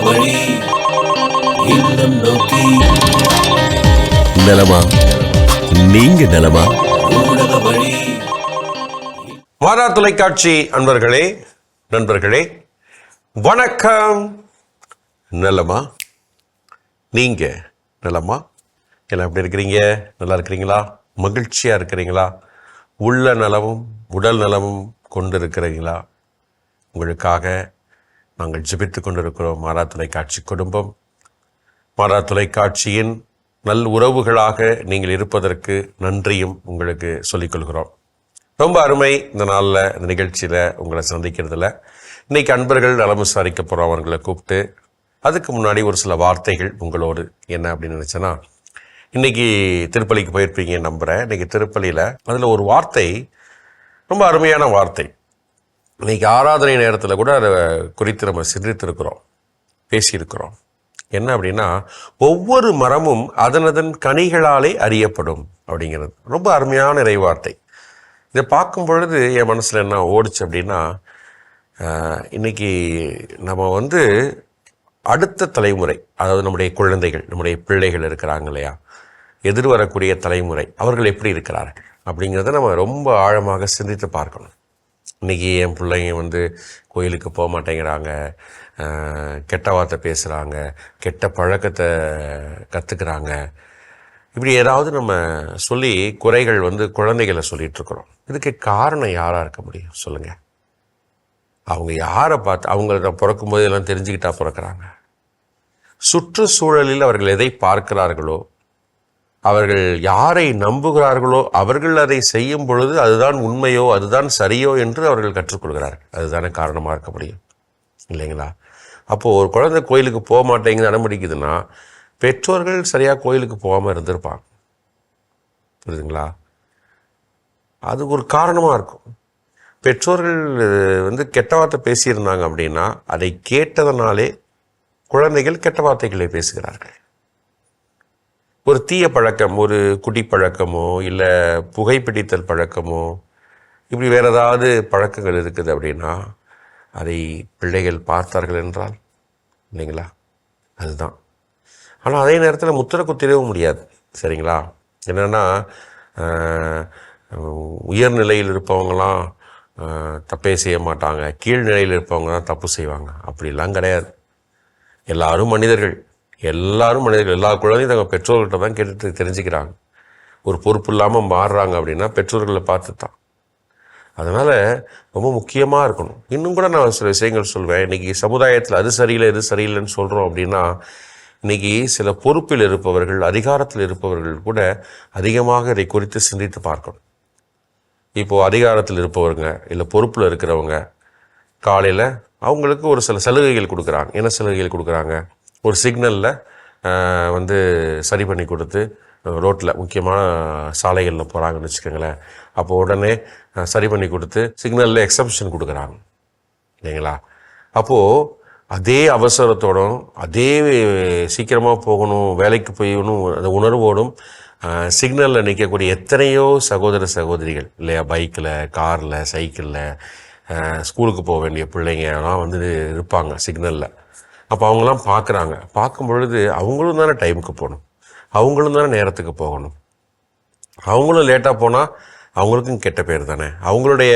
வழி இல்லம் நோக்கி. நலமா? நீங்க நலமா? ஊடக வழி. மாதா தொலைக்காட்சி அன்பர்களே நண்பர்களே வணக்கம். நலமா? நீங்க நலமா? எல்லாம் எப்படி இருக்கிறீங்க? நல்லா இருக்கிறீங்களா? மகிழ்ச்சியா இருக்கிறீங்களா? உள்ள நலமும் உடல் நலமும் கொண்டு இருக்கிறீங்களா உங்களுக்காக நாங்கள் ஜெபித்து கொண்டிருக்கிறோம். மாறா தொலைக்காட்சி குடும்பம். மாறா தொலைக்காட்சியின் நல் உறவுகளாக நீங்கள் இருப்பதற்கு நன்றியும் உங்களுக்கு சொல்லிக்கொள்கிறோம். ரொம்ப அருமை இந்த நாளில் இந்த நிகழ்ச்சியில் உங்களை சந்திக்கிறதுல. இன்னைக்கு அன்பர்கள் நலம் விசாரிக்க போகிறோம் அவர்களை கூப்பிட்டு. அதுக்கு முன்னாடி ஒரு சில வார்த்தைகள் உங்களோடு என்ன அப்படின்னு நினச்சேன்னா இன்னைக்கு திருப்பலிக்கு போயிருப்பீங்க நம்புகிறேன் இன்னைக்கு திருப்பலியில் அதில் ஒரு வார்த்தை ரொம்ப அருமையான வார்த்தை. இன்றைக்கி ஆராதனை நேரத்தில் கூட அதை குறித்து நம்ம சிந்தித்திருக்கிறோம் பேசியிருக்கிறோம். என்ன அப்படின்னா ஒவ்வொரு மரமும் அதனதன் கனிகளாலே அறியப்படும் அப்படிங்கிறது. ரொம்ப அருமையான இறைவார்த்தை. இதை பார்க்கும் பொழுது என் மனசில் என்ன ஓடுச்சு அப்படின்னா இன்றைக்கி நம்ம வந்து அடுத்த தலைமுறை அதாவது நம்முடைய குழந்தைகள் நம்முடைய பிள்ளைகள் இருக்கிறாங்க இல்லையா? எதிர்வரக்கூடிய தலைமுறை அவர்கள் எப்படி இருக்கிறார்கள் அப்படிங்கிறத நம்ம ரொம்ப ஆழமாக சிந்தித்து பார்க்கணும். இன்றைக்கி என் பிள்ளைங்க வந்து கோயிலுக்கு போக மாட்டேங்கிறாங்க. கெட்ட வார்த்தை பேசுகிறாங்க கெட்ட பழக்கத்தை கற்றுக்குறாங்க இப்படி ஏதாவது நம்ம சொல்லி குறைகள் வந்து குழந்தைகளை சொல்லிகிட்ருக்குறோம் இதுக்கு காரணம் யாராக இருக்க முடியும்? சொல்லுங்கள் அவங்க யாரை பார்த்து அவங்கள பிறக்கும்போது எல்லாம் தெரிஞ்சுக்கிட்டா பிறக்கிறாங்க. சுற்றுச்சூழலில் அவர்கள் எதை பார்க்கிறார்களோ அவர்கள் யாரை நம்புகிறார்களோ அவர்கள் அதை செய்யும் பொழுது அதுதான் உண்மையோ அதுதான் சரியோ என்று அவர்கள் கற்றுக்கொள்கிறார்கள். அதுதானே காரணமாக இருக்க முடியும். இல்லைங்களா? அப்போது ஒரு குழந்தை கோயிலுக்கு போக மாட்டேங்குது அடம்பிடிக்குதுன்னா பெற்றோர்கள் சரியாக கோயிலுக்கு போகாமல் இருந்திருப்பாங்க. புரியுதுங்களா? அது ஒரு காரணமாக இருக்கும். பெற்றோர்கள் வந்து கெட்ட வார்த்தை பேசியிருந்தாங்க அப்படின்னா அதை கேட்டதனாலே குழந்தைகள் கெட்ட வார்த்தைகளை பேசுகிறார்கள். ஒரு தீய பழக்கம் ஒரு குடிப்பழக்கமோ இல்லை புகைப்பிடித்தல் பழக்கமோ இப்படி வேறு ஏதாவது பழக்கங்கள் இருக்குது அப்படின்னா அதை பிள்ளைகள் பார்த்தார்கள் என்றால் இல்லைங்களா? அதுதான். ஆனால் அதே நேரத்தில் முத்திர குத்திடவும் முடியாது. சரிங்களா? என்னென்னா உயர்நிலையில் இருப்பவங்களாம் தப்பே செய்ய மாட்டாங்க. கீழ்நிலையில் இருப்பவங்க தான் தப்பு செய்வாங்க. அப்படிலாம் கிடையாது. எல்லாரும் மனிதர்கள். எல்லாரும் மனிதர்கள் எல்லா குழந்தையும் தங்கள் பெற்றோர்கள்ட்ட தான் கேட்டுட்டு தெரிஞ்சுக்கிறாங்க. ஒரு பொறுப்பு இல்லாமல் மாறுறாங்க அப்படின்னா பெற்றோர்களை பார்த்து தான் அதனால் ரொம்ப முக்கியமாக இருக்கணும். இன்னும் கூட நான் சில விஷயங்கள் சொல்வேன். இன்றைக்கி சமுதாயத்தில் அது சரியில்லை இது சரியில்லைன்னு சொல்கிறோம் அப்படின்னா இன்றைக்கி சில பொறுப்பில் இருப்பவர்கள் அதிகாரத்தில் இருப்பவர்கள் கூட அதிகமாக இதை குறித்து சிந்தித்து பார்க்கணும். இப்போது அதிகாரத்தில் இருப்பவங்க இல்லை பொறுப்பில் இருக்கிறவங்க காலையில் அவங்களுக்கு ஒரு சில சலுகைகள் கொடுக்குறாங்க. என்ன சலுகைகள் கொடுக்குறாங்க? ஒரு சிக்னலில் வந்து சரி பண்ணி கொடுத்து ரோட்டில் முக்கியமான சாலைகளில் போகிறாங்கன்னு வச்சுக்கோங்களேன். அப்போ உடனே சரி பண்ணி கொடுத்து சிக்னலில் எக்ஸப்ஷன் கொடுக்குறாங்க. இல்லைங்களா? அப்போது அதே அவசரத்தோடும் அதே சீக்கிரமாக போகணும் வேலைக்கு போயணும் அந்த உணர்வோடும் சிக்னலில் நிற்கக்கூடிய எத்தனையோ சகோதர சகோதரிகள் இல்லையா? பைக்கில் காரில் சைக்கிளில் ஸ்கூலுக்கு போக வேண்டிய பிள்ளைங்க எல்லாம் வந்து இருப்பாங்க சிக்னலில். அப்போ அவங்களாம் பார்க்குறாங்க. பார்க்கும் பொழுது அவங்களும் தானே டைமுக்கு போகணும். அவங்களும் தானே நேரத்துக்கு போகணும். அவங்களும் லேட்டாக போனால் அவங்களுக்கும் கெட்ட பேர் தானே? அவங்களுடைய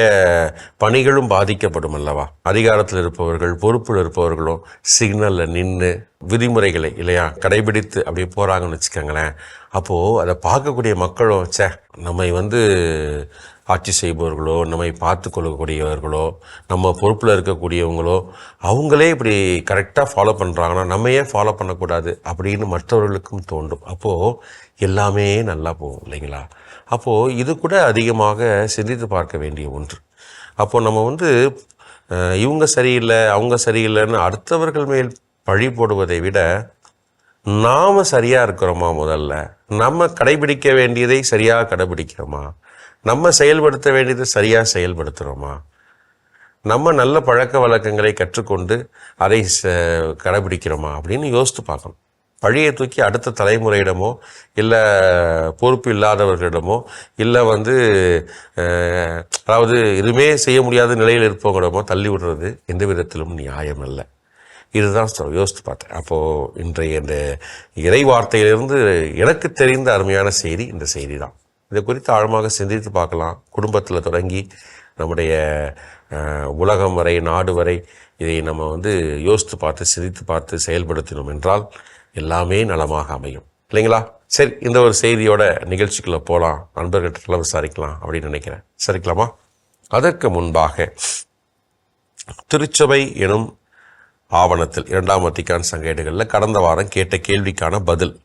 பணிகளும் பாதிக்கப்படும் அல்லவா? அதிகாரத்தில் இருப்பவர்கள் பொறுப்பில் இருப்பவர்களும் சிக்னலில் நின்று விதிமுறைகளை இல்லையா? கடைபிடித்து அப்படியே போகிறாங்கன்னு வச்சுக்கோங்களேன். அப்போது அதை பார்க்கக்கூடிய மக்களும் சே நம்மை வந்து ஆட்சி செய்பவர்களோ நம்மை பார்த்து கொள்ளக்கூடியவர்களோ நம்ம பொறுப்பில் இருக்கக்கூடியவங்களோ அவங்களே இப்படி கரெக்டாக ஃபாலோ பண்ணுறாங்கன்னா நம்ம ஏன் ஃபாலோ பண்ணக்கூடாது? அப்படின்னு மற்றவர்களுக்கும் தோண்டும் அப்போது எல்லாமே நல்லா போகும் இல்லைங்களா? அப்போது இது கூட அதிகமாக சிந்தித்து பார்க்க வேண்டிய ஒன்று. அப்போது நம்ம வந்து இவங்க சரியில்லை அவங்க சரியில்லைன்னு அடுத்தவர்கள் மேல் பழி போடுவதை விட நாம சரியாக இருக்கிறோமா முதல்ல? நம்ம கடைபிடிக்க வேண்டியதை சரியாக கடைபிடிக்கிறோமா? நம்ம செயல்படுத்த வேண்டியதை சரியாக செயல்படுத்துகிறோமா நம்ம நல்ல பழக்க வழக்கங்களை கற்றுக்கொண்டு அதை ச- கடைபிடிக்கிறோமா? அப்படின்னு யோசித்து பார்க்கணும். பழியை தூக்கி அடுத்த தலைமுறையிடமோ இல்லை பொறுப்பு இல்லாதவர்களிடமோ இல்லை வந்து அதாவது எதுவுமே செய்ய முடியாத நிலையில் இருப்பவங்களிடமோ தள்ளி விடுறது எந்த விதத்திலும் நியாயம் இல்லை இதுதான் யோசித்து பார்த்தேன். அப்போது இன்றைய இந்த இறை வார்த்தையிலிருந்து எனக்கு தெரிந்த அருமையான செய்தி இந்த செய்தி தான் இதை குறித்து ஆழமாக சிந்தித்து பார்க்கலாம். குடும்பத்தில் தொடங்கி நம்முடைய உலகம் வரை நாடு வரை இதை நம்ம வந்து யோசித்து பார்த்து சிந்தித்து பார்த்து செயல்படுத்தினோம் என்றால் எல்லாமே நலமாக அமையும். இல்லைங்களா? சரி இந்த ஒரு செய்தியோட நிகழ்ச்சிக்குள்ளே போகலாம் நண்பர்கிட்ட விசாரிக்கலாம் அப்படின்னு நினைக்கிறேன். சரிக்கலாமா அதற்கு முன்பாக திருச்சபை எனும் ஆவணத்தில் இரண்டாம் வத்திக்கான் சங்கேடுகளில் கடந்த வாரம் கேட்ட கேள்விக்கான பதில்.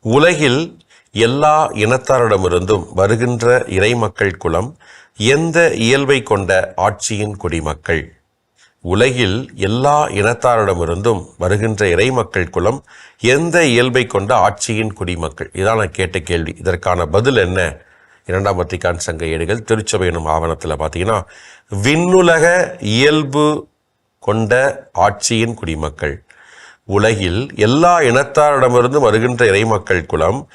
உலகில் எல்லா இனத்தாரிடமிருந்தும் வருகின்ற இறைமக்கள் குலம் எந்த இயல்பை கொண்ட ஆட்சியின் குடிமக்கள்? உலகில் எல்லா இனத்தாரிடமிருந்தும் வருகின்ற இறைமக்கள் குலம் எந்த இயல்பை கொண்ட ஆட்சியின் குடிமக்கள்? இதான் நான் கேட்ட கேள்வி. இதற்கான பதில் என்ன? இரண்டாம் வத்திக்கான் சங்க ஏடுகள் திருச்சபை எனும் ஆவணத்தில் பார்த்தீங்கன்னா விண்ணுலக இயல்பு கொண்ட ஆட்சியின் குடிமக்கள். உலகில் எல்லா இனத்தாரிடமிருந்து வருகின்ற இறைமக்கள் குலம்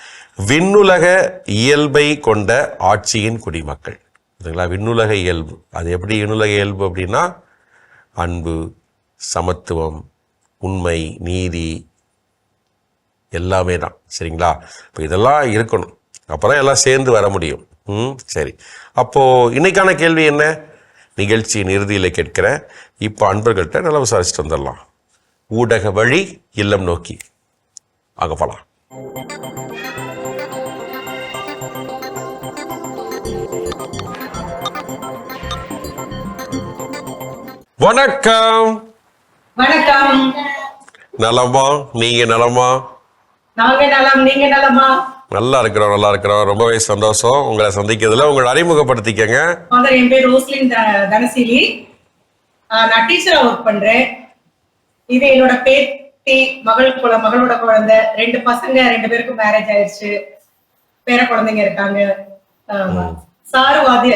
விண்ணுலக இயல்பை கொண்ட ஆட்சியின் குடிமக்கள். சரிங்களா விண்ணுலக இயல்பு? அது எப்படி விண்ணுலக இயல்பு அப்படின்னா அன்பு சமத்துவம் உண்மை நீதி எல்லாமே தான். சரிங்களா? இப்போ இதெல்லாம் இருக்கணும். அப்பதான் எல்லாம் சேர்ந்து வர முடியும். ம் சரி. அப்போது இன்னைக்கான கேள்வி என்ன? நிகழ்ச்சியின் இறுதியில் கேட்கிறேன். இப்போ அன்பர்கள்ட்ட நல்லா விசாரிச்சுட்டு வந்துடலாம். ஊடக வழி இல்லம் நோக்கி. அங்க போலாம். வணக்கம். வணக்கம். நலமா? நீங்க நலமா? நாங்க நலம் நீங்க நலமா? நல்லா இருக்கிறோம் நல்லா இருக்கிறோம். ரொம்பவே சந்தோஷம். உங்களை சந்திக்கிறதுல உங்களை அறிமுகப்படுத்திக்கங்க. என் பேர் ரோஸ்லின் தனசீலி. நான் டீச்சரா ஒர்க் பண்றேன். இது என்னோட பேத்தி மகள் குல மகளோட குழந்தை. ரெண்டு பசங்க ரெண்டு பேருக்கும் மேரேஜ் ஆயிடுச்சு. பேர குழந்தைங்க இருக்காங்க. சாரு வாதி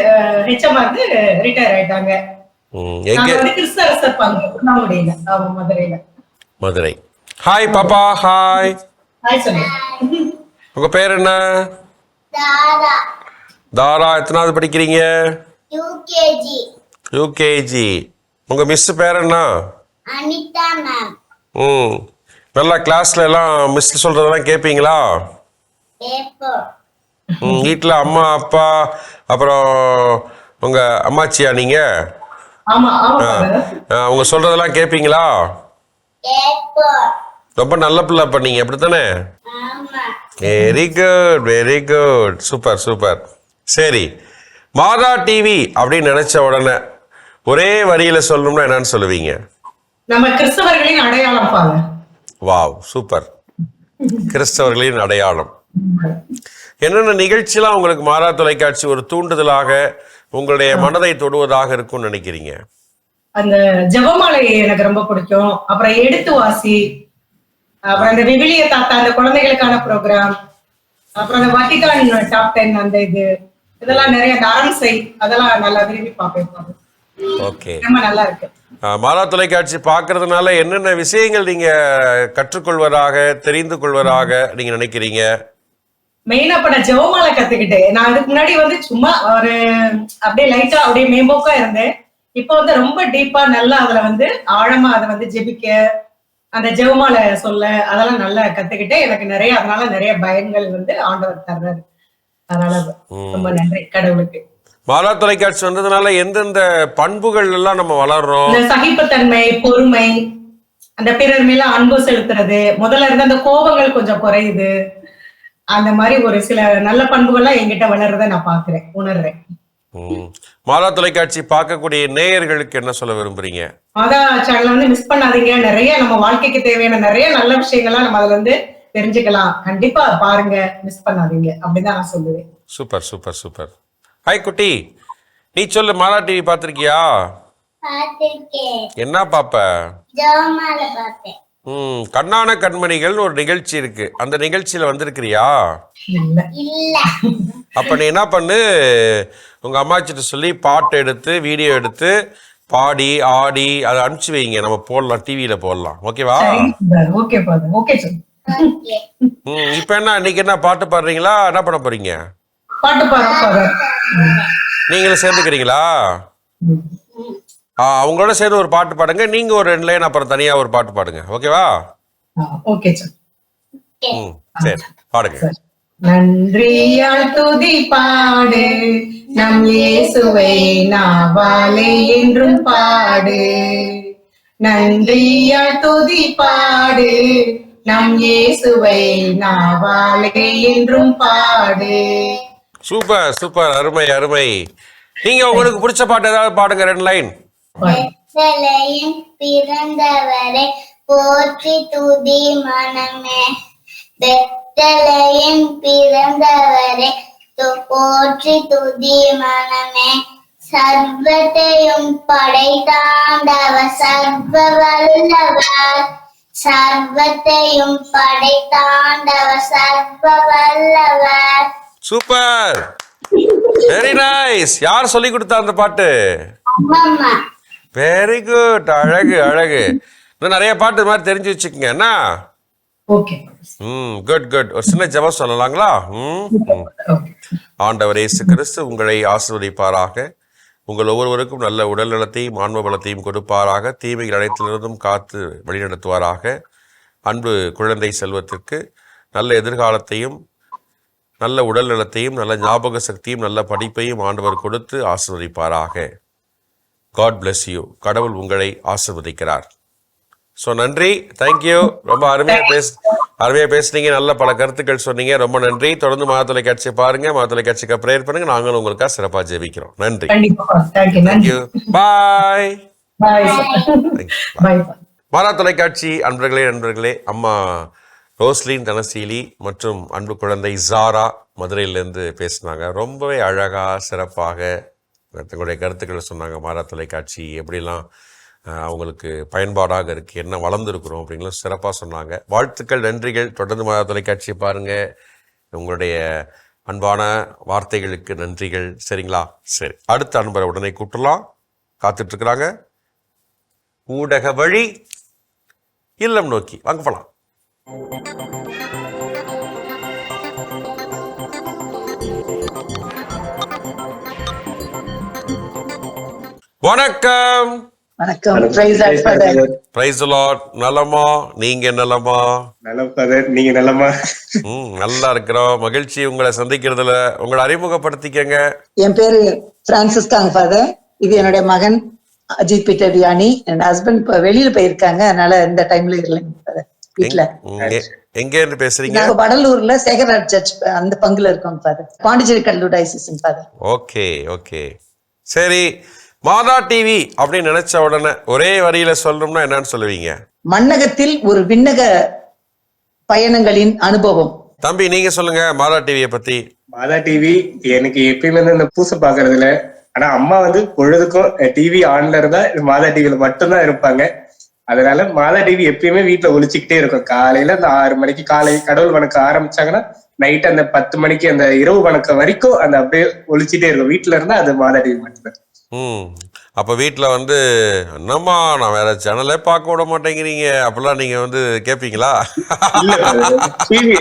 ஹெச்எம் வந்து ரிட்டையர் ஆயிட்டாங்க. மதுரை. ஹாய் பாப்பா ஹாய் உங்க பேர் என்ன? தாரா. தாரா எத்தனாவது படிக்கிறீங்க? யூகேஜி யூகேஜி உங்க மிஸ் பேர் என்ன? அனிதா மேம் ம் நல்லா கிளாஸ்ல எல்லாம் மிஸ் சொல்றதெல்லாம் கேட்பீங்களா வீட்டில் அம்மா அப்பா அப்புறம் உங்க அம்மாச்சியா நீங்க? அவங்க சொல்றதெல்லாம் கேட்பீங்களா பேப்பர் ரொம்ப நல்ல பிள்ளை அப்ப நீங்க அப்படித்தானே? ஆமா. Very good very good super super சரி. மாதா டிவி அப்படின்னு நினைச்ச உடனே ஒரே வரியில சொல்லணும்னா என்னன்னு சொல்லுவீங்க? நம்ம கிறிஸ்தவர்களின் அடையாளம் பாருங்க. வாவ் சூப்பர் கிறிஸ்தவர்களின் அடையாளம். என்னென்ன நிகழ்ச்சியெல்லாம் உங்களுக்கு மாறா தொலைக்காட்சி ஒரு தூண்டுதலாக உங்களுடைய மனதை தொடுவதாக இருக்கும்னு நினைக்கிறீங்க? அந்த ஜெபமாலை எனக்கு ரொம்ப பிடிக்கும். அப்புறம் எடுத்து வாசி. அப்புறம் அந்த விவிலிய தாத்தா அந்த குழந்தைகளுக்கான ப்ரோக்ராம் அப்புறம் அந்த வட்டிகான் டாப் டென் அந்த இது. இதெல்லாம் நிறைய அந்த அரண்சை அதெல்லாம் நல்லா விரும்பி பார்ப்பேன் ஓகே. ரொம்ப நல்லா இருக்கு. மாதா தொலைக்காட்சி பார்க்கறதுனால என்னென்ன விஷயங்கள் நீங்க கற்றுக்கொள்வதாக தெரிந்து கொள்வதாக நீங்க நினைக்கிறீங்க? மெயினா இப்ப நான் ஜெபமாலை கத்துக்கிட்டேன் நான் அதுக்கு முன்னாடி வந்து சும்மா ஒரு அப்படியே லைட்டா அப்படியே மேம்போக்கா இருந்தேன். இப்போ வந்து ரொம்ப டீப்பா நல்லா அதுல வந்து ஆழமா அதை வந்து ஜெபிக்க அந்த ஜெபமாலை சொல்ல அதெல்லாம் நல்லா கத்துக்கிட்டேன் எனக்கு நிறைய அதனால நிறைய பயன்கள் வந்து ஆண்டவர் தர்றாரு. அதனால ரொம்ப நன்றி கடவுளுக்கு. மாதா தொலைக்காட்சி வந்ததுனால எந்தெந்த பண்புகள் எல்லாம் நம்ம வளர்றோம்? சகிப்புத்தன்மை பொறுமை அந்த பிறர் மேல அன்பு செலுத்துறது முதல்ல இருந்த அந்த கோபங்கள் கொஞ்சம் குறையுது. அந்த மாதிரி ஒரு சில நல்ல பண்புகள்லாம் என்கிட்ட வளர்றத நான் பாக்குறேன் உணர்றேன். மாதா தொலைக்காட்சி பார்க்கக்கூடிய நேயர்களுக்கு என்ன சொல்ல விரும்புறீங்க? மாதா சேனல் வந்து மிஸ் பண்ணாதீங்க. நிறைய நம்ம வாழ்க்கைக்கு தேவையான நிறைய நல்ல விஷயங்கள்லாம் நம்ம அதுல இருந்து தெரிஞ்சுக்கலாம். கண்டிப்பா பாருங்க. மிஸ் பண்ணாதீங்க. அப்படிதான் நான் சொல்லுவேன். Super super super. ஹாய் குட்டி. நீ சொல்லு மாதா டிவி பார்த்திருக்கேன். என்ன பாப்ப ம் கண்ணான கண்மணிகள் ஒரு நிகழ்ச்சி இருக்கு. அந்த நிகழ்ச்சியில வந்திருக்கிறியா? அப்ப நீ என்ன பண்ணு? உங்க அம்மாச்சிட்ட சொல்லி பாட்டு எடுத்து வீடியோ எடுத்து பாடி ஆடி அதை அனுப்பிச்சு வைங்க. நம்ம போடலாம் டிவியில போடலாம். ஓகேவா? Okay father okay sir okay ம் இப்போ என்ன இன்னைக்கு என்ன பாட்டு பாடுறீங்களா? என்ன பண்ண போறீங்க? பாட்டு பாடுறோம் ஃபாதர் நீங்களும் சேர்ந்துக்கிறீங்களா? அவங்களோட சேர்ந்து ஒரு பாட்டு பாடுங்க. நீங்க ஒரு ரெண்டு லைன் அப்புறம் தனியா ஒரு பாட்டு பாடுங்க. ஓகேவா ஓகே சார் ம் சரி. பாடுங்க. நன்றியால் துதி பாடு. நம் இயேசுவை நாவாலே என்றும் பாடு. நன்றியால் துதி பாடு. நம் இயேசுவை நாவாலே என்றும் பாடு. Super super. அருமை அருமை. நீங்க உங்களுக்கு பிடிச்ச பாட்டு ஏதாவது பாடுங்க ரெண்டு லைன் வெத்தலையின் பிறந்தவரை போற்றி துதி மனமே. வெத்தலையின் பிறந்தவரை து- போற்றி துதி மனமே. சர்வத்தையும் படைத்தாண்டவ சர்வ வல்லவர் சர்வத்தையும் படைத்தாண்டவ சர்வ வல்லவர் சூப்பர். வெரி நைஸ் யார் சொல்லி கொடுத்தா அந்த பாட்டு? வெரி குட் அழகு அழகு. இன்னும் நிறைய பாட்டு இது மாதிரி தெரிஞ்சு வச்சுக்கோங்க. என்ன? ம் குட் குட் ஒரு சின்ன ஜெபம் சொல்லலாங்களா? ம் ஆண்டவர் இயேசு கிறிஸ்து உங்களை ஆசீர்வதிப்பாராக. உங்கள் ஒவ்வொருவருக்கும் நல்ல உடல் நலத்தையும் ஆன்ம பலத்தையும் கொடுப்பாராக. தீமைகள் அனைத்திலிருந்தும் காத்து வழிநடத்துவாராக. அன்பு குழந்தை செல்வத்திற்கு நல்ல எதிர்காலத்தையும் நல்ல உடல் நலத்தையும் நல்ல ஞாபக சக்தியும் நல்ல படிப்பையும் ஆண்டவர் கொடுத்து ஆசீர்வதிப்பாராக. காட் bless யூ கடவுள் உங்களை ஆசீர்வதிக்கிறார். ஸோ நன்றி. தேங்க்யூ ரொம்ப அருமையாக பேச அருமையாக பேசுனீங்க. நல்ல பல கருத்துக்கள் சொன்னீங்க. ரொம்ப நன்றி. தொடர்ந்து மா தொலைக்காட்சியை பாருங்க. மா தொலைக்காட்சிக்கு ப்ரேயர் பண்ணுங்க. நாங்களும் உங்களுக்காக சிறப்பாக ஜெபிக்கிறோம். நன்றி. தேங்க்யூ பாய் மாலா தொலைக்காட்சி அன்பர்களே நண்பர்களே அம்மா ரோஸ்லின் தனசீலி மற்றும் அன்பு குழந்தை ஜாரா மதுரையிலேருந்து பேசினாங்க. ரொம்பவே அழகாக சிறப்பாக தங்களுடைய கருத்துக்களை சொன்னாங்க மாறா தொலைக்காட்சி எப்படிலாம் அவங்களுக்கு பயன்பாடாக இருக்குது என்ன வளர்ந்துருக்குறோம் அப்படிங்களும் சிறப்பாக சொன்னாங்க. வாழ்த்துக்கள் நன்றிகள். தொடர்ந்து மாறா தொலைக்காட்சியை பாருங்கள் உங்களுடைய அன்பான வார்த்தைகளுக்கு நன்றிகள். சரிங்களா? சரி. அடுத்த அன்பரை உடனே கூட்டலாம் காத்துட்ருக்குறாங்க. ஊடக வழி இல்லம் நோக்கி. வாங்க போகலாம் வணக்கம். வணக்கம். Praise lord father praise lord நலமா? நீங்க நலமா? நீங்க நலமா? ம் நல்லா இருக்கிறோம். மகிழ்ச்சி உங்களை சந்திக்கிறதுல. உங்களை அறிமுகப்படுத்திக்கங்க. என் பேரு பிரான்சிஸ் தாங்க ஃபாதர் இது என்னுடைய மகன் அஜித் பீட்டர் வியானி. என் ஹஸ்பண்ட் இப்ப வெளியில போயிருக்காங்க. அதனால இந்த டைம்ல இல்லைங்க வீட்டுல எங்க இருந்து பேசுறீங்க? நாங்க வடலூர்ல சேகர்ராஜ் சர்ச் அந்த பங்குல இருக்கோம் father Pondicherry Cuddalore diocese okay okay. சரி மாதா டிவி அப்படின்னு நினைச்ச உடனே ஒரே வரியில சொல்லணும்னா என்னன்னு சொல்லுவீங்க? மண்ணகத்தில் ஒரு விண்ணக பயணங்களின் அனுபவம். தம்பி நீங்க சொல்லுங்க மாதா டிவியை பத்தி. மாதா டிவி எனக்கு எப்பயுமே வந்து இந்த பூசை பாக்குறதுல ஆனா அம்மா வந்து பொழுதுக்கும் டிவி ஆன்ல இருந்தா மாதா டிவில மட்டும்தான் இருப்பாங்க. அதனால மாதா டிவி எப்பயுமே வீட்டுல ஒழிச்சுக்கிட்டே இருக்கும். காலையில அந்த ஆறு மணிக்கு காலை கடவுள் வணக்கம் ஆரம்பிச்சாங்கன்னா நைட் அந்த பத்து மணிக்கு அந்த இரவு வணக்கம் வரைக்கும் அந்த அப்படியே ஒழிச்சிட்டே இருக்கும். வீட்டுல இருந்தா அது மாதா டிவி மட்டும்தான். ம். அப்ப வீட்ல வந்து என்னம்மா நான் வேற சேனலே பார்க்க விட மாட்டேங்கிறீங்க. அப்படிலாம் நீங்க வந்து கேட்பீங்களா இல்ல டிவி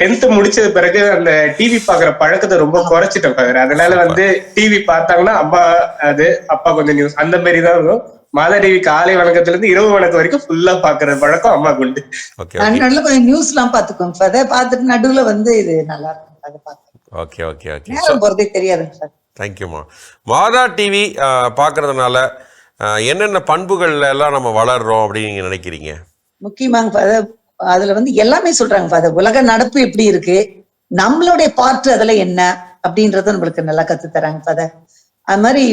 டென்த் முடிச்சது பிறகு அந்த டிவி பாக்குற பழக்கத்தை ரொம்ப குறைச்சிட்டேன் brother. அதனால வந்து டிவி பார்த்தாங்கன்னா அம்மா அது அப்பா கொஞ்சம் நியூஸ் அந்த மாதிரி தான் இருக்கும் மாதா டிவி காலை வணக்கத்துல இருந்து இரவு வணக்கம் வரைக்கும் ஃபுல்லா பாக்குற பழக்கம் உண்டு. ஓகே நான் நல்ல கொஞ்சம் நியூஸ் எல்லாம் பாத்துக்கோங்க ஃபாதர் பார்த்துட்டு நடுவுல வந்து இது நல்லா இருக்கும் அதை பார்த்து ஓகே ஓகே ஓகே. போறதே தெரியாதுங்க சார் தேங்க்யூம்மா. மாதா டிவி பார்க்குறதுனால என்னென்ன பண்புகள்ல எல்லாம் நம்ம வளர்றோம் அப்படின்னு நீங்க நினைக்கிறீங்க? முக்கியமாங்க ஃபாதர் அதுல வந்து எல்லாமே சொல்றாங்க ஃபாதர் உலக நடப்பு எப்படி இருக்கு? நம்மளுடைய பார்ட் அதுல என்ன? அப்படின்றத நம்மளுக்கு நல்லா கத்து தராங்க ஃபாதர் அது மாதிரி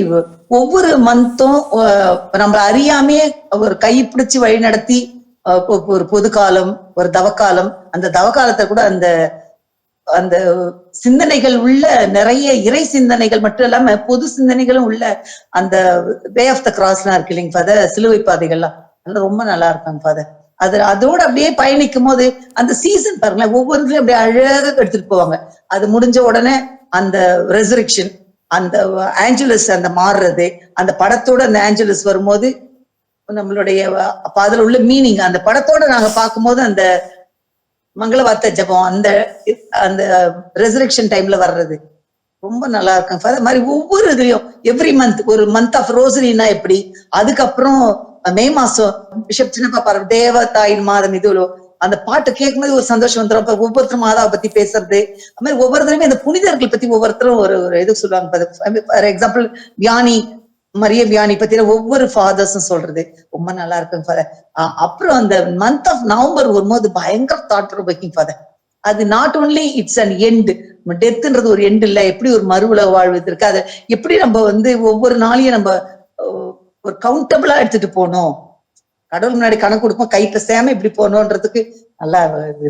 ஒவ்வொரு மந்த்தும் நம்மள அறியாமே ஒரு கை பிடிச்சு வழி நடத்தி ஒரு பொது காலம் ஒரு தவக்காலம் அந்த தவக்காலத்தை கூட அந்த அந்த சிந்தனைகள் உள்ள நிறைய இறை சிந்தனைகள் மட்டும் இல்லாம பொது சிந்தனைகளும் உள்ள அந்த வே ஆஃப் த கிராஸ்லாம் இருக்கு இல்லைங்க ஃபாதர் சிலுவை பாதைகள்லாம். அதெல்லாம் ரொம்ப நல்லா இருக்காங்க ஃபாதர் அது அதோட அப்படியே பயணிக்கும் போது அந்த சீசன் பாருங்களேன் ஒவ்வொருத்தரையும் அப்படியே அழகாக எடுத்துட்டு போவாங்க. அது முடிஞ்ச உடனே அந்த ரெசரிக்ஷன் அந்த ஆஞ்சலஸ் அந்த மாறுறது அந்த படத்தோட அந்த ஆஞ்சலஸ் வரும்போது நம்மளுடைய அப்ப அதுல உள்ள மீனிங் அந்த படத்தோட நாங்க பார்க்கும்போது அந்த மங்களவார்த்த ஜபம் அந்த அந்த ரெசரெக்ஷன் டைம்ல வர்றது. ரொம்ப நல்லா இருக்கும். அது மாதிரி ஒவ்வொரு இதுலயும் எவ்ரி மந்த் ஒரு மந்த் ஆஃப் ரோசரினா எப்படி? அதுக்கப்புறம் மே மாசம் பிஷப் சின்னப்பா பாரு தேவ தாயின் மாதம் இதுவோ அந்த பாட்டு கேட்கும்போது ஒரு சந்தோஷம் வந்துடும் ஒவ்வொருத்தரும் மாதாவை பத்தி பேசுறது. அது மாதிரி ஒவ்வொருத்தருமே அந்த புனிதர்கள் பத்தி ஒவ்வொருத்தரும் ஒரு ஒரு இது சொல்லுவாங்க. ஃபார் எக்ஸாம்பிள் வியானி மரிய வியானி பத்தின ஒவ்வொரு ஃபாதர்ஸும் சொல்றது. ரொம்ப நல்லா இருக்கும் ஃபாதர் அப்புறம் அந்த மந்த் ஆஃப் நவம்பர் வரும்போது பயங்கர தாட் ப்ரோபேக்கிங் ஃபாதர் அது not only it's an end டெத்துன்றது ஒரு எண்டு இல்ல. எப்படி ஒரு மறுவுல வாழ்வது இருக்கு? அதை எப்படி நம்ம வந்து ஒவ்வொரு நாளையும் நம்ம ஒரு கவுண்டபிளா எடுத்துட்டு போனோம் கடவுள் முன்னாடி கணக்கு கொடுப்போம் கை பேசாம இப்படி போகணுன்றதுக்கு நல்லா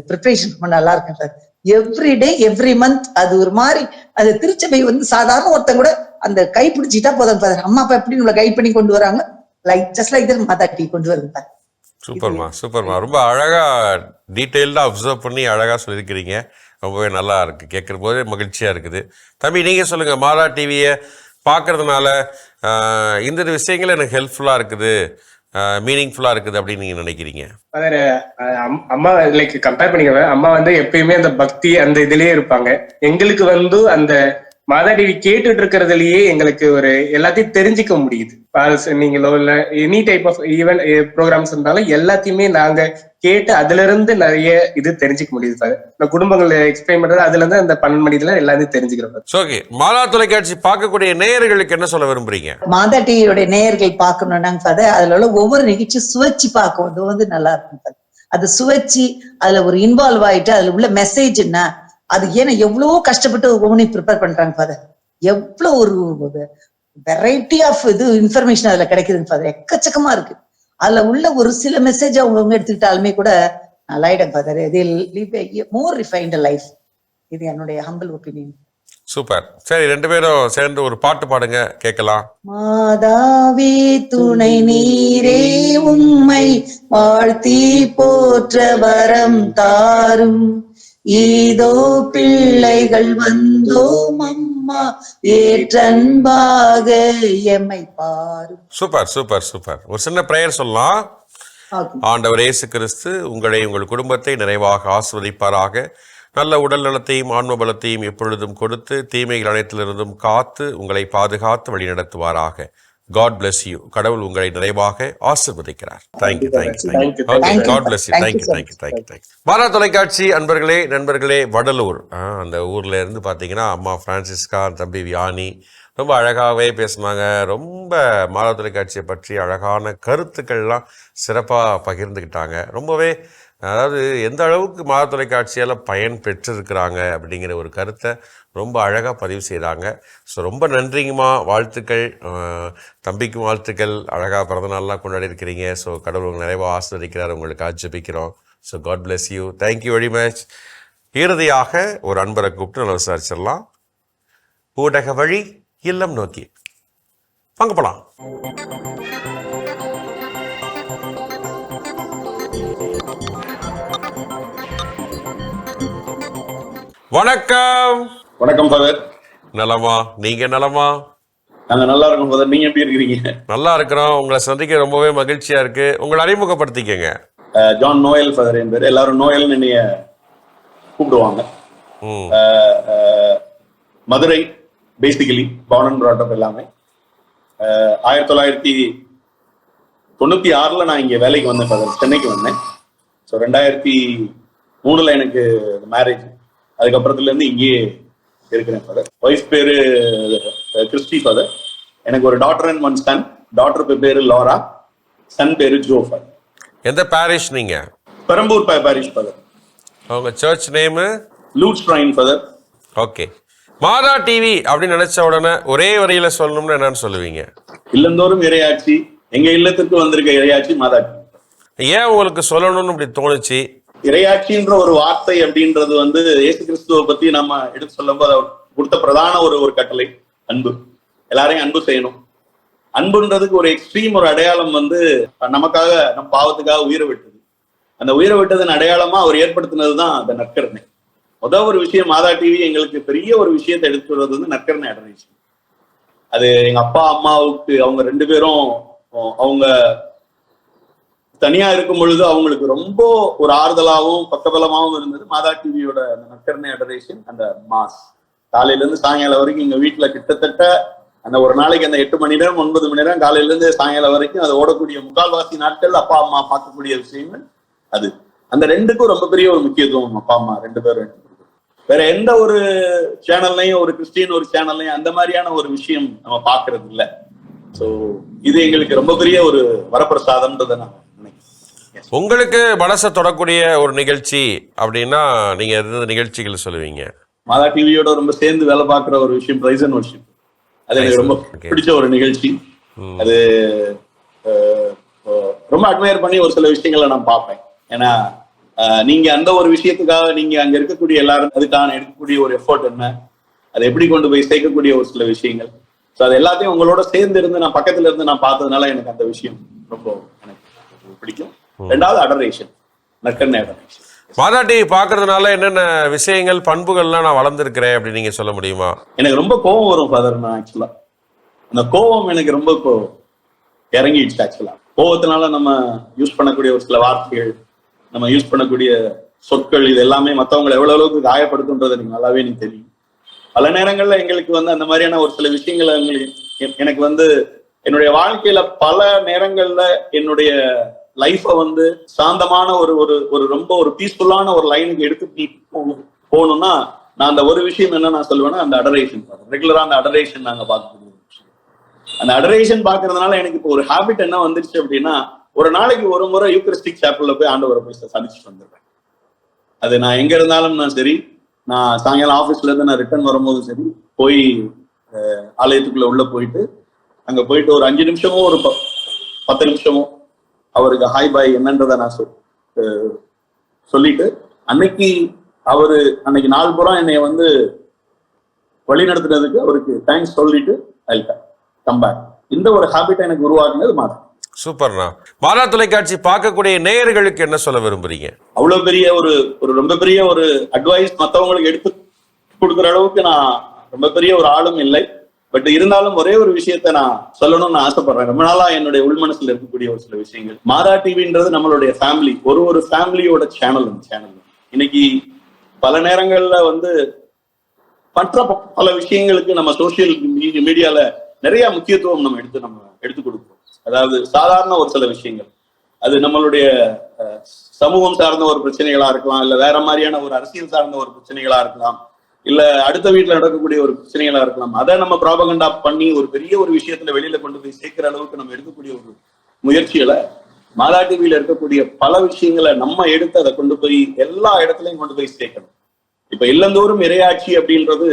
ப்ரிப்பரேஷன் ரொம்ப நல்லா இருக்கும் sir every day every month அது ஒரு மாதிரி அது திருச்சபை வந்து சாதாரண ஒருத்தன் கூட அந்த கை பிடிச்சிட்டா போதும் father. அம்மா அப்பா எப்படி நம்மளை கைட் பண்ணி கொண்டு வராங்க? Like just like that Matha T கொண்டு father. சூப்பர்மா சூப்பர்மா. ரொம்ப அழகா டீட்டெயில்டாக அப்சர்வ் பண்ணி அழகா சொல்லியிருக்கிறீங்க. ரொம்பவே நல்லா இருக்கு. கேட்குற போதே மகிழ்ச்சியா இருக்குது. தம்பி நீங்க சொல்லுங்க. மாலா டிவியை பார்க்கறதுனால இந்த விஷயங்கள் எனக்கு ஹெல்ப்ஃபுல்லாக இருக்குது. மீனிங்ஃபுல்லாக இருக்குது அப்படின்னு நீங்க நினைக்கிறீங்க? அம்மா லைக் கம்பேர் பண்ணிக்கிறேன் அம்மா வந்து எப்பயுமே அந்த பக்தி அந்த இதுலயே இருப்பாங்க. எங்களுக்கு வந்து அந்த மாதா டிவி கேட்டுட்டு இருக்கிறதுலயே எங்களுக்கு ஒரு எல்லாத்தையும் தெரிஞ்சுக்க முடியுது. நீங்களோ இல்ல any type of event programs இருந்தாலும் எல்லாத்தையுமே நாங்க கேட்டு அதுல இருந்து நிறைய இது தெரிஞ்சுக்க முடியுது ஃபாதர் இந்த குடும்பங்கள் எக்ஸ்பிளைன் பண்றது அதுல இருந்து அந்த பன்னெண்டு மணிக்குல எல்லாத்தையும் தெரிஞ்சுக்கிறோம் ஓகே மாலா தொலைக்காட்சி பார்க்கக்கூடிய நேயர்களுக்கு என்ன சொல்ல விரும்புறீங்க? மாதா டிவியோட நேயர்கள் பார்க்கணும்னாங்க ஃபாதர் அதுல உள்ள ஒவ்வொரு நிகழ்ச்சி சுவைச்சு பார்க்கும். வந்து நல்லா இருக்கும். அது சுவைச்சு அதுல ஒரு இன்வால்வ் ஆயிட்டு அதுல உள்ள மெசேஜ் என்ன அது ஏன்னா எவ்வளவோ கஷ்டப்பட்டு ஒவ்வொன்றையும் ப்ரிப்பேர் பண்றாங்க ஃபாதர் எவ்வளவு ஒரு வெரைட்டி ஆஃப் இது இன்ஃபர்மேஷன் அதுல கிடைக்குதுங்க ஃபாதர் எக்கச்சக்கமா இருக்கு. அதுல உள்ள ஒரு சில மெசேஜ் அவங்கவுங்க எடுத்துக்கிட்டாலுமே கூட நல்லாயிடும் ஃபாதர் இது மோர் ரிஃபைன்ட் லைஃப் இது என்னுடைய ஹம்பிள் ஒப்பீனியன் சூப்பர். சரி ரெண்டு பேரும் சேர்ந்து ஒரு பாட்டு பாடுங்க கேட்கலாம். மாதாவே துணை நீரே உம்மை வாழ்த்தி போற்ற வரம் தாரும். இதோ பிள்ளைகள் வந்தோம் அம்மா ஏற்றன்பாக எம்மை பாரும். சூப்பர் சூப்பர் சூப்பர் ஒரு சின்ன ப்ரேயர் சொல்லலாம். ஆண்டவர் இயேசு கிறிஸ்து உங்களை உங்கள் குடும்பத்தை நிறைவாக ஆஸ்வதிப்பாராக நல்ல உடல் நலத்தையும் ஆன்ம பலத்தையும் எப்பொழுதும் கொடுத்து தீமைகள் அனைத்திலிருந்தும் காத்து உங்களை பாதுகாத்து வழிநடத்துவாராக. காட் bless யூ கடவுள் உங்களை நிறைவாக ஆசிர்வதிக்கிறார். Thank you thank you Thank you, thank you thank you. God bless you Thank you thank you thank you thank you thank you மாறா தொலைக்காட்சி அன்பர்களே நண்பர்களே வடலூர். அந்த ஊர்ல இருந்து பார்த்தீங்கன்னா அம்மா பிரான்சிஸ்கா தம்பி வியானி ரொம்ப அழகாகவே பேசினாங்க. ரொம்ப மாதா தொலைக்காட்சியை பற்றி அழகான கருத்துக்கள்லாம் சிறப்பாக பகிர்ந்துக்கிட்டாங்க ரொம்பவே அதாவது எந்த அளவுக்கு மாத தொலைக்காட்சியால் பயன் பெற்றிருக்கிறாங்க அப்படிங்கிற ஒரு கருத்தை ரொம்ப அழகாக பதிவு செய்கிறாங்க ஸோ ரொம்ப நன்றிங்கம்மா. வாழ்த்துக்கள். தம்பிக்கும் வாழ்த்துக்கள். அழகாக பிறந்தநாள்லாம் கொண்டாடி இருக்கிறீங்க. ஸோ கடவுள் உங்களை நிறைவாக ஆசிர்வதிக்கிறார். உங்களுக்கு ஆட்சேபிக்கிறோம் so God bless you thank you very much இறுதியாக ஒரு அன்பரை கூப்பிட்டு நல்லா விசாரிச்சிடலாம். ஊடக வழி இல்லம் நோக்கி. வாங்க போகலாம் வணக்கம். வணக்கம் ஃபாதர் நலமா? நீங்க நலமா? நாங்க நல்லா இருக்கோம் ஃபாதர் நீங்க எப்படி இருக்கிறீங்க? நல்லா இருக்கிறோம். உங்களை சந்திக்க ரொம்பவே மகிழ்ச்சியா இருக்கு. உங்களை அறிமுகப்படுத்திக்கங்க. ஜான் நோயல் ஃபாதர் என் பேர். எல்லாரும் நோயல்னு என்னைய கூப்பிடுவாங்க. Madurai basically born and brought up எல்லாமே. ஆயிரத்தி தொள்ளாயிரத்தி தொண்ணூத்தி ஆறுல நான் இங்க வேலைக்கு வந்தேன் ஃபாதர் சென்னைக்கு வந்தேன். ஸோ ரெண்டாயிரத்தி மூணுல எனக்கு மேரேஜ் அதுக்கப்புறத்துல இருந்து இங்கேயே இருக்கிறேன் ஃபாதர் ஒய்ஃப் பேரு கிறிஸ்டி ஃபாதர் எனக்கு ஒரு daughter and one son daughter பேரு லாரா சன் பேரு ஜோ ஃபாதர் எந்த பாரிஷ் நீங்க? பெரம்பூர் பா- பாரிஷ் ஃபாதர் உங்க church name Lourdes shrine father okay Matha TV அப்படின்னு நினைச்ச உடனே ஒரே வரியில சொல்லணும்னு என்னன்னு சொல்லுவீங்க? இல்லந்தோறும் இறையாட்சி எங்க இல்லத்திற்கு வந்திருக்க இறையாட்சி மாதாட்சி ஏன் உங்களுக்கு சொல்லணும்னு இப்படி தோணுச்சு? இறையாட்சின்ற ஒரு வார்த்தை அப்படின்றது வந்து இயேசு கிறிஸ்துவை பத்தி நம்ம எடுத்து சொல்லும்போது அவர் கொடுத்த பிரதான ஒரு ஒரு கட்டளை அன்பு. எல்லாரையும் அன்பு செய்யணும். அன்புன்றதுக்கு ஒரு எக்ஸ்ட்ரீம் ஒரு அடையாளம் வந்து நமக்காக நம் பாவத்துக்காக உயிரை விட்டது. அந்த உயிரை விட்டதன் அடையாளமா அவர் ஏற்படுத்தினது தான் அந்த நற்கருணை. முதல் ஒரு விஷயம் மாதா டிவி எங்களுக்கு பெரிய ஒரு விஷயத்தை எடுத்து சொல்றது வந்து நற்கருணை அடரேஷன் அது எங்க அப்பா அம்மாவுக்கு அவங்க ரெண்டு பேரும் அவங்க தனியா இருக்கும் பொழுது அவங்களுக்கு ரொம்ப ஒரு ஆறுதலாகவும் பக்கபலமாகவும் இருந்தது. மாதா டிவியோட அந்த நற்கருணை அடரேஷன் அந்த மாஸ். காலையில இருந்து சாயங்காலம் வரைக்கும் எங்க வீட்டுல கிட்டத்தட்ட அந்த ஒரு நாளைக்கு அந்த எட்டு மணி நேரம் ஒன்பது மணி நேரம் காலையில இருந்து சாயங்காலம் வரைக்கும் அது ஓடக்கூடிய முக்கால்வாசி நாட்கள் அப்பா அம்மா பார்க்கக்கூடிய விஷயங்கள் அது. அந்த ரெண்டுக்கும் ரொம்ப பெரிய ஒரு முக்கியத்துவம் அப்பா அம்மா ரெண்டு பேரும் வேற எந்த ஒரு சேனல்லையும் ஒரு கிறிஸ்டியன் ஒரு சேனல்லையும் அந்த மாதிரியான ஒரு விஷயம் நம்ம பாக்குறது இல்லை. சோ இது எங்களுக்கு ரொம்ப பெரிய ஒரு வரப்பிரசாதம்ன்றதை நான் உங்களுக்கு மனசை தொடக்கூடிய ஒரு நிகழ்ச்சி அப்படின்னா நீங்க எந்த நிகழ்ச்சிகள் சொல்லுவீங்க? மாதா டிவியோட ரொம்ப சேர்ந்து வேலை பார்க்குற ஒரு விஷயம் பிரைஸ் அண்ட் அது எனக்கு ரொம்ப. பிடிச்ச ஒரு நிகழ்ச்சி. அது ரொம்ப அட்மையர் பண்ணி ஒரு சில விஷயங்களை நான் பார்ப்பேன். ஏன்னா நீங்க அந்த ஒரு விஷயத்துக்காக நீங்க அங்க இருக்கக்கூடிய எல்லாரும் அதுக்கான எடுக்கக்கூடிய ஒரு எஃபோர்ட் என்ன? அதை எப்படி கொண்டு போய் சேர்க்கக்கூடிய ஒரு சில விஷயங்கள்? ஸோ அது எல்லாத்தையும் உங்களோட சேர்ந்து இருந்து நான் பக்கத்துல இருந்து நான் பார்த்ததுனால எனக்கு அந்த விஷயம் ரொம்ப எனக்கு பிடிக்கும். ரெண்டாவது அடரேஷன் நற்கண்ணை அடரேஷன் மாதா டிவி பார்க்கறதுனால என்னென்ன விஷயங்கள் பண்புகள்லாம் நான் வளர்ந்துருக்கிறேன் அப்படின்னு நீங்க சொல்ல முடியுமா? எனக்கு ரொம்ப கோவம் வரும் ஃபாதர் நான் ஆக்சுவலா அந்த கோவம் எனக்கு ரொம்ப இப்போ இறங்கிடுச்சு ஆக்சுவலா கோவத்தினால நம்ம யூஸ் பண்ணக்கூடிய ஒரு சில வார்த்தைகள் நம்ம யூஸ் பண்ணக்கூடிய சொற்கள் இது எல்லாமே மத்தவங்களை எவ்வளவு அளவுக்கு காயப்படுத்துன்றது எனக்கு நல்லாவே எனக்கு தெரியும். பல நேரங்கள்ல எங்களுக்கு வந்து அந்த மாதிரியான ஒரு சில விஷயங்களை எங்களுக்கு- எனக்கு வந்து என்னுடைய வாழ்க்கையில பல நேரங்கள்ல என்னுடைய லைஃபை வந்து சாந்தமான ஒரு ஒரு ஒரு ரொம்ப ஒரு பீஸ்ஃபுல்லான ஒரு லைனுக்கு எடுத்து நீ போகணும்னா நான் அந்த ஒரு விஷயம் என்ன நான் சொல்லுவேன்னா அந்த அடரேஷன் ரெகுலரா அந்த அடரேஷன் நாங்க பார்க்கக்கூடிய அந்த அடரேஷன் பாக்குறதுனால எனக்கு இப்போ ஒரு ஹாபிட் என்ன வந்துருச்சு அப்படின்னா ஒரு நாளைக்கு ஒரு முறை யூக்கரிஸ்டிக் சாப்பிள்ல போய் ஆண்டவரை போய் சந்திச்சுட்டு வந்துடுறேன். அது நான் எங்க இருந்தாலும் நான் சரி நான் சாயங்காலம் ஆபீஸ்ல இருந்து நான் ரிட்டர்ன் வரும்போது சரி போய் ஆலயத்துக்குள்ள உள்ள போயிட்டு அங்க போயிட்டு ஒரு அஞ்சு நிமிஷமோ ஒரு ப- பத்து நிமிஷமோ அவருக்கு ஹாய் பாய் என்னன்றதை நான் சொல்லிட்டு அன்னைக்கு அவரு அன்னைக்கு நாள் பூரா என்னை வந்து வழி நடத்துனதுக்கு அவருக்கு தேங்க்ஸ் சொல்லிட்டு ஐ கம் பேக் இந்த ஒரு ஹாபிட் எனக்கு உருவாக்குனது மாதம் சூப்பர்ண்ணா. மாதா தொலைக்காட்சி பார்க்கக்கூடிய நேயர்களுக்கு என்ன சொல்ல விரும்புறீங்க? அவ்வளவு பெரிய ஒரு ஒரு ரொம்ப பெரிய ஒரு அட்வைஸ் மத்தவங்களுக்கு எடுத்து கொடுக்குற அளவுக்கு நான் ரொம்ப பெரிய ஒரு ஆளும் இல்லை. பட் இருந்தாலும் ஒரே ஒரு விஷயத்த நான் சொல்லணும்னு ஆசைப்படுறேன். ரொம்ப நாளா என்னுடைய உள்மனசுல இருக்கக்கூடிய ஒரு சில விஷயங்கள். மாதா டிவின்றது நம்மளுடைய ஃபேமிலி ஒரு ஒரு ஃபேமிலியோட சேனல் அந்த சேனல் இன்னைக்கு பல நேரங்கள்ல வந்து மற்ற பல விஷயங்களுக்கு நம்ம சோசியல் மீடியால நிறைய முக்கியத்துவம் நம்ம எடுத்து நம்ம எடுத்து கொடுப்போம் அதாவது சாதாரண ஒரு சில விஷயங்கள். அது நம்மளுடைய சமூகம் சார்ந்த ஒரு பிரச்சனைகளா இருக்கலாம் இல்ல வேற மாதிரியான ஒரு அரசியல் சார்ந்த ஒரு பிரச்சனைகளா இருக்கலாம். இல்ல அடுத்த வீட்டுல நடக்கக்கூடிய ஒரு பிரச்சனைகளா இருக்கலாம். அதை நம்ம ப்ராபகண்டா பண்ணி ஒரு பெரிய ஒரு விஷயத்துல வெளியில கொண்டு போய் சேர்க்கிற அளவுக்கு நம்ம எடுக்கக்கூடிய ஒரு முயற்சிகளை மாதா டிவியில இருக்கக்கூடிய பல விஷயங்களை நம்ம எடுத்து அதை கொண்டு போய் எல்லா இடத்துலயும் கொண்டு போய் சேர்க்கணும். இப்ப இல்லந்தோறும் இரையாட்சி அப்படின்றது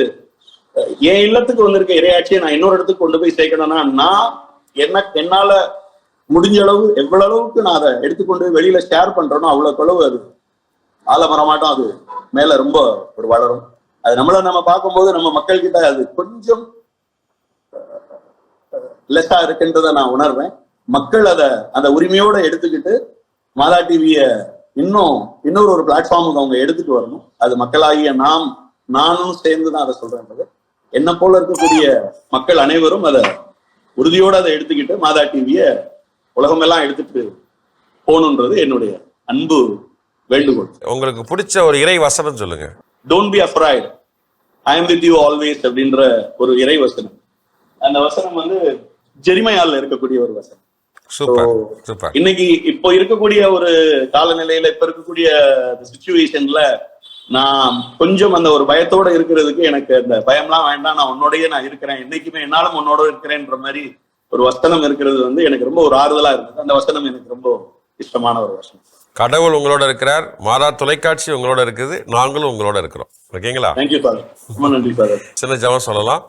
என் இல்லத்துக்கு வந்திருக்க இரையாட்சியை நான் இன்னொரு இடத்துக்கு கொண்டு போய் சேர்க்கணும்னா நான் என்ன என்னால முடிஞ்ச அளவு எவ்வளவு அளவுக்கு நான் அதை எடுத்துக்கொண்டு வெளியில ஷேர் பண்றேனோ அவ்வளவு அளவு அது. ஆலமரமாட்டம் அது மேல ரொம்ப ஒரு வளரும். அது நம்மள நம்ம பார்க்கும்போது நம்ம மக்கள் கிட்ட அது கொஞ்சம் லெஸ்ஸா இருக்குன்றத நான் உணர்வேன். மக்கள் அதை அந்த உரிமையோட எடுத்துக்கிட்டு மாதா டிவிய இன்னும் இன்னொரு ஒரு பிளாட்ஃபார்முக்கு அவங்க எடுத்துட்டு வரணும். அது மக்களாகிய நாம் நானும் சேர்ந்து தான் அதை சொல்றேன்றது. என்ன போல இருக்கக்கூடிய மக்கள் அனைவரும் அதை உறுதியோட அதை எடுத்துக்கிட்டு மாதா டிவிய உலகமெல்லாம் எடுத்துட்டு போகணுன்றது என்னுடைய அன்பு வேண்டுகோள். உங்களுக்கு பிடிச்ச ஒரு இறை வசனம் சொல்லுங்க. Don't be afraid I am with you always அப்படின்ற ஒரு இறை வசனம். அந்த வசனம் வந்து ஜெரிமையால இருக்கக்கூடிய ஒரு வசனம். இன்னைக்கு இப்போ இருக்கக்கூடிய ஒரு காலநிலையில இப்ப இருக்கக்கூடிய சுச்சுவேஷன்ல நான் கொஞ்சம் அந்த ஒரு பயத்தோட இருக்கிறதுக்கு எனக்கு அந்த பயம்லாம் வேண்டாம். நான் உன்னோடயே நான் இருக்கிறேன். என்னைக்குமே என்னாலும் உன்னோட இருக்கிறேன்ற மாதிரி ஒரு வசனம் இருக்கிறது வந்து எனக்கு ரொம்ப ஒரு ஆறுதலா இருந்தது. அந்த வசனம் எனக்கு ரொம்ப இஷ்டமான ஒரு வசனம். கடவுள் உங்களோட இருக்கிறார் மாதா தொலைக்காட்சி உங்களோட இருக்குது நாங்களும் உங்களோட இருக்கிறோம். ஓகேங்களா? சின்ன ஜெபம் சொல்லலாம்.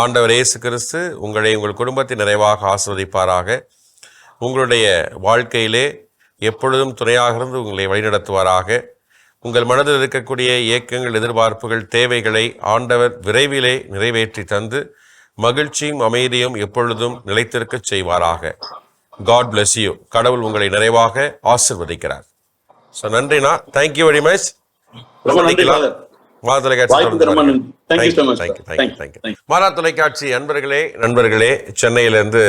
ஆண்டவர் இயேசு கிறிஸ்து உங்களை உங்கள் குடும்பத்தை நிறைவாக ஆசிர்வதிப்பாராக. உங்களுடைய வாழ்க்கையிலே எப்பொழுதும் துணையாக இருந்து உங்களை வழிநடத்துவாராக. உங்கள் மனதில் இருக்கக்கூடிய இயக்கங்கள் எதிர்பார்ப்புகள் தேவைகளை ஆண்டவர் விரைவிலே நிறைவேற்றி தந்து மகிழ்ச்சியும் அமைதியும் எப்பொழுதும் நிலைத்திருக்கச் செய்வாராக. காட் bless யூ கடவுள் உங்களை நிறைவாக ஆசிர்வதிக்கிறார். ஸோ நன்றிண்ணா தேங்க்யூ வெரி மச். மாறா தொலைக்காட்சி அன்பர்களே நண்பர்களே சென்னையிலேருந்து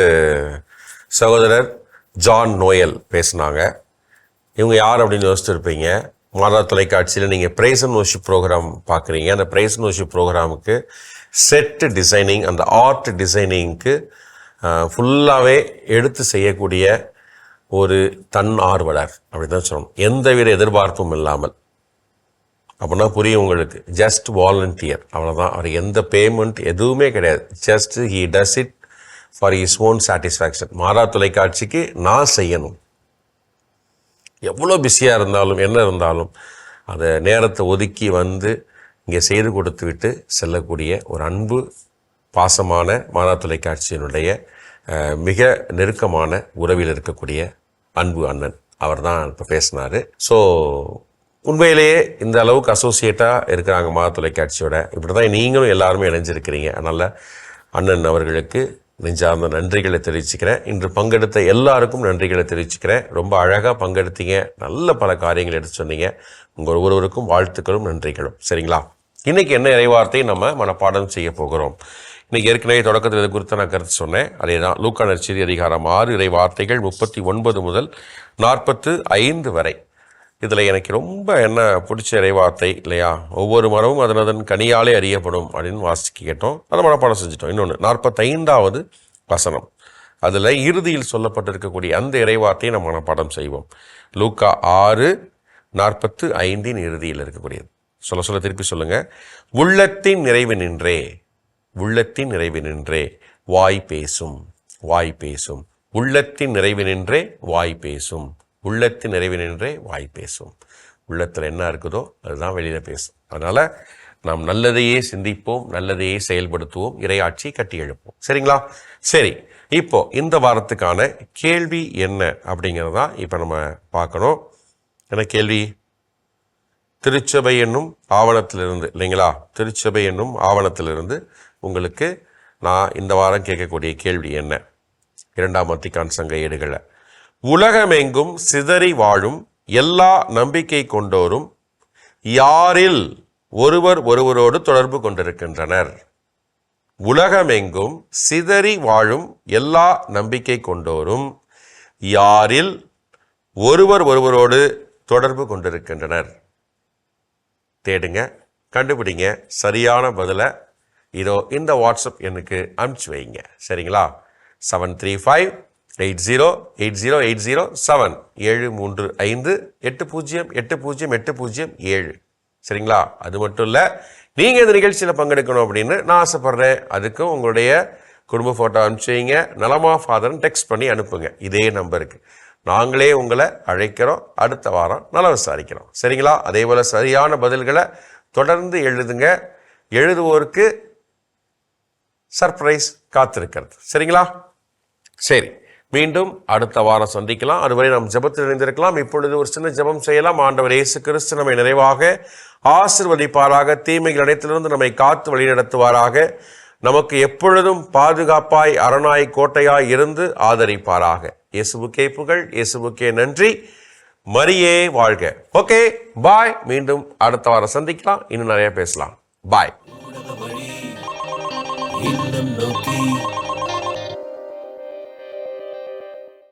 சகோதரர் ஜான் நோயல் பேசுனாங்க. இவங்க யார் அப்படின்னு யோசிச்சிருப்பீங்க. மாதா தொலைக்காட்சியில் நீங்கள் பிரைஸ் அண்ட் ப்ரோக்ராம் பார்க்குறீங்க. அந்த பிரைஸ் அண்ட் worship ப்ரோக்ராமுக்கு செட்டு டிசைனிங் அந்த ஆர்ட் டிசைனிங்க்கு ஃபுல்லாகவே எடுத்து செய்யக்கூடிய ஒரு தன் ஆர்வலர் அப்படி தான் சொல்லணும். எந்தவித எதிர்பார்ப்பும் இல்லாமல். அப்படின்னா புரியும் உங்களுக்கு. ஜஸ்ட் வாலண்டியர் அவ்வளோதான் அவர் எந்த பேமெண்ட் எதுவுமே கிடையாது. Just he does it for his own satisfaction மாறா தொலைக்காட்சிக்கு நான் செய்யணும். எவ்வளோ பிஸியாக இருந்தாலும் என்ன இருந்தாலும் அதை நேரத்தை ஒதுக்கி வந்து இங்கே செய்து கொடுத்து விட்டு செல்லக்கூடிய ஒரு அன்பு பாசமான மாறா தொலைக்காட்சியினுடைய மிக நெருக்கமான உறவில் இருக்கக்கூடிய அன்பு அண்ணன் அவர் தான் இப்போ பேசினார். ஸோ உண்மையிலேயே இந்த அளவுக்கு அசோசியேட்டாக இருக்கிறாங்க மா தொலைக்காட்சியோட. இப்படி தான் நீங்களும் எல்லாருமே இணைஞ்சிருக்கிறீங்க. அதனால் அண்ணன் அவர்களுக்கு நெஞ்சார்ந்த நன்றிகளை தெரிவிச்சுக்கிறேன். இன்று பங்கெடுத்த எல்லாருக்கும் நன்றிகளை தெரிவிச்சுக்கிறேன். ரொம்ப அழகாக பங்கெடுத்தீங்க. நல்ல பல காரியங்கள் எடுத்து சொன்னீங்க. உங்கள் ஒவ்வொருவருக்கும் வாழ்த்துக்களும் நன்றிகளும். சரிங்களா? இன்றைக்கி என்ன இறைவார்த்தையும் நம்ம மனப்பாடம் செய்ய போகிறோம். இன்னைக்கு ஏற்கனவே தொடக்கத்தில் இது குறித்து நான் கருத்து சொன்னேன். அதே தான் லூக்கா நற்செய்தி அதிகாரம் ஆறு இறை வார்த்தைகள் முப்பத்தி ஒன்பது முதல் நாற்பத்து ஐந்து வரை. இதில் எனக்கு ரொம்ப என்ன பிடிச்ச இறைவார்த்தை இல்லையா? ஒவ்வொரு மரமும் அதன் அதன் கனியாலே அறியப்படும் அப்படின்னு வாசிக்க கேட்டோம். அதை மனப்பாடம் செஞ்சிட்டோம். இன்னொன்று நாற்பத்தைந்தாவது வசனம். அதில் இறுதியில் சொல்லப்பட்டிருக்கக்கூடிய அந்த இறைவார்த்தையை நம்ம மனப்பாடம் செய்வோம். லூக்கா ஆறு நாற்பத்து ஐந்தின் இறுதியில் இருக்கக்கூடியது. சொல்ல சொல்ல திருப்பி சொல்லுங்கள் உள்ளத்தின் நிறைவு நின்றே. உள்ளத்தின் நிறைவு நின்றே வாய் பேசும் வாய் பேசும். உள்ளத்தின் நிறைவு நின்றே வாய் பேசும். உள்ளத்தின் நிறைவு நின்றே வாய் பேசும். உள்ளத்தில் என்ன இருக்குதோ அதுதான் வெளியில் பேசும். அதனால் நாம் நல்லதையே சிந்திப்போம் நல்லதையே செயல்படுத்துவோம் இறையாட்சி கட்டி எழுப்போம் சரிங்களா? சரி இப்போ இந்த வாரத்துக்கான கேள்வி என்ன அப்படிங்கிறதான் இப்போ நம்ம பார்க்கணும். என்ன கேள்வி? திருச்சபை என்னும் ஆவணத்திலிருந்து இல்லைங்களா? திருச்சபை என்னும் ஆவணத்திலிருந்து உங்களுக்கு நான் இந்த வாரம் கேட்கக்கூடிய கேள்வி என்ன? இரண்டாம் மத்திக்கான் சங்க ஏடுகளை உலகமெங்கும் சிதறி வாழும் எல்லா நம்பிக்கை கொண்டோரும் யாரில் ஒருவர் ஒருவரோடு தொடர்பு கொண்டிருக்கின்றனர்? உலகமெங்கும் சிதறி வாழும் எல்லா நம்பிக்கை கொண்டோரும் யாரில் ஒருவர் ஒருவரோடு தொடர்பு கொண்டிருக்கின்றனர்? தேடுங்க கண்டுபிடிங்க சரியான பதிலை இதோ இந்த வாட்ஸ்அப் எனக்கு அனுப்பிச்சு வைங்க. சரிங்களா? Seven three five eight zero eight zero eight zero seven ஏழு மூன்று ஐந்து எட்டு பூஜ்ஜியம் எட்டு பூஜ்ஜியம் எட்டு பூஜ்ஜியம் ஏழு சரிங்களா? அது மட்டும் இல்லை நீங்கள் இந்த நிகழ்ச்சியில் பங்கெடுக்கணும் அப்படின்னு நான் ஆசைப்பட்றேன். அதுக்கும் உங்களுடைய குடும்ப ஃபோட்டோ அனுப்பிச்சு வைங்க. நலமா ஃபாதர்னு டெக்ஸ்ட் பண்ணி அனுப்புங்க. இதே நம்பருக்கு நாங்களே உங்களை அழைக்கிறோம். அடுத்த வாரம் நல்லா விசாரிக்கிறோம். சரிங்களா? அதே போல் சரியான பதில்களை தொடர்ந்து எழுதுங்க. எழுதுவோருக்கு சர்ப்ரைஸ் காத்திருக்கிறது. சரிங்களா? சரி. மீண்டும் அடுத்த வாரம் சந்திக்கலாம். அதுவரை நாம் ஜெபத்தில் இணைந்திருக்கலாம். இப்பொழுது ஒரு சின்ன ஜெபம் செய்யலாம். ஆண்டவர் இயேசு கிறிஸ்து நம்மை நிறைவாக ஆசிர்வதிப்பாராக. தீமைகள் அனைத்திலிருந்து நம்மை காத்து வழிநடத்துவாராக. நமக்கு எப்பொழுதும் பாதுகாப்பாய் அரணாய் கோட்டையாய் இருந்து ஆதரிப்பாராக. இயேசுவுக்கே புகழ் இயேசுவுக்கே நன்றி. மரியே வாழ்க. Okay bye. மீண்டும் அடுத்த வாரம் சந்திக்கலாம். இன்னும் நிறைய பேசலாம். பாய். நோக்கி.